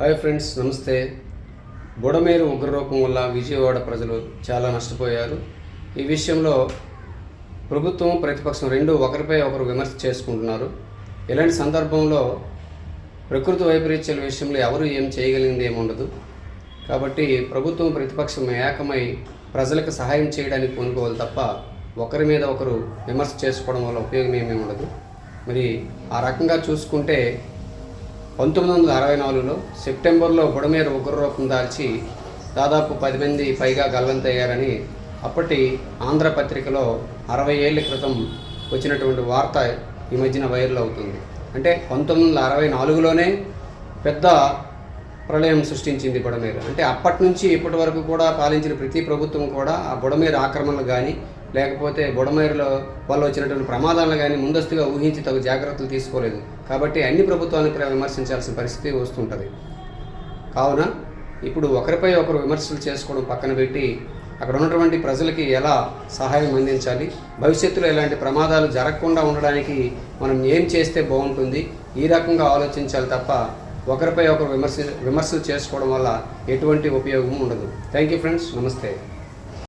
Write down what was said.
Hi friends నమస్తే. బుడమేరు ఉగ్రరూపం వల్ల విజయవాడ ప్రజలు చాలా నష్టపోయారు. ఈ విషయంలో ప్రభుత్వం ప్రతిపక్షం రెండు ఒకరిపై ఒకరు విమర్శ చేసుకుంటున్నారు. ఇలాంటి సందర్భంలో ప్రకృతి వైపరీత్యాల విషయంలో ఎవరు ఏం చేయగలిగింది ఏముండదు. కాబట్టి ప్రభుత్వం ప్రతిపక్షం ఏకమై ప్రజలకు సహాయం చేయడానికి పూనుకోవాలి తప్ప ఒకరి మీద ఒకరు విమర్శ చేసుకోవడం వల్ల ఉపయోగం ఏమీ ఉండదు. మరి ఆ రకంగా చూసుకుంటే పంతొమ్మిది వందల అరవై నాలుగులో సెప్టెంబర్లో బుడమేరు ఉగ్రరూపం దాల్చి దాదాపు పది మంది పైగా గల్లంతయ్యారని అప్పటి ఆంధ్ర పత్రికలో అరవై ఏళ్ళ క్రితం వచ్చినటువంటి వార్త ఈ మధ్యన వైరల్ అవుతుంది. అంటే పంతొమ్మిది వందల అరవై నాలుగులోనే పెద్ద ప్రళయం సృష్టించింది బుడమేరు. అంటే అప్పటి నుంచి ఇప్పటి వరకు కూడా పాలించిన ప్రతి ప్రభుత్వం కూడా ఆ బుడమేరు ఆక్రమణలు కానీ లేకపోతే బుడమేరులో వాళ్ళు వచ్చినటువంటి ప్రమాదాలను కానీ ముందస్తుగా ఊహించి తగు జాగ్రత్తలు తీసుకోలేదు. కాబట్టి అన్ని ప్రభుత్వాలను విమర్శించాల్సిన పరిస్థితి వస్తుంటుంది. కావున ఇప్పుడు ఒకరిపై ఒకరు విమర్శలు చేసుకోవడం పక్కన పెట్టి అక్కడ ఉన్నటువంటి ప్రజలకి ఎలా సహాయం అందించాలి? భవిష్యత్తులో ఇలాంటి ప్రమాదాలు జరగకుండా ఉండడానికి మనం ఏం చేస్తే బాగుంటుంది? ఈ రకంగా ఆలోచించాలి తప్ప ఒకరిపై ఒకరు విమర్శ విమర్శలు చేసుకోవడం వల్ల ఎటువంటి ఉపయోగం ఉండదు. థ్యాంక్ యూ ఫ్రెండ్స్ నమస్తే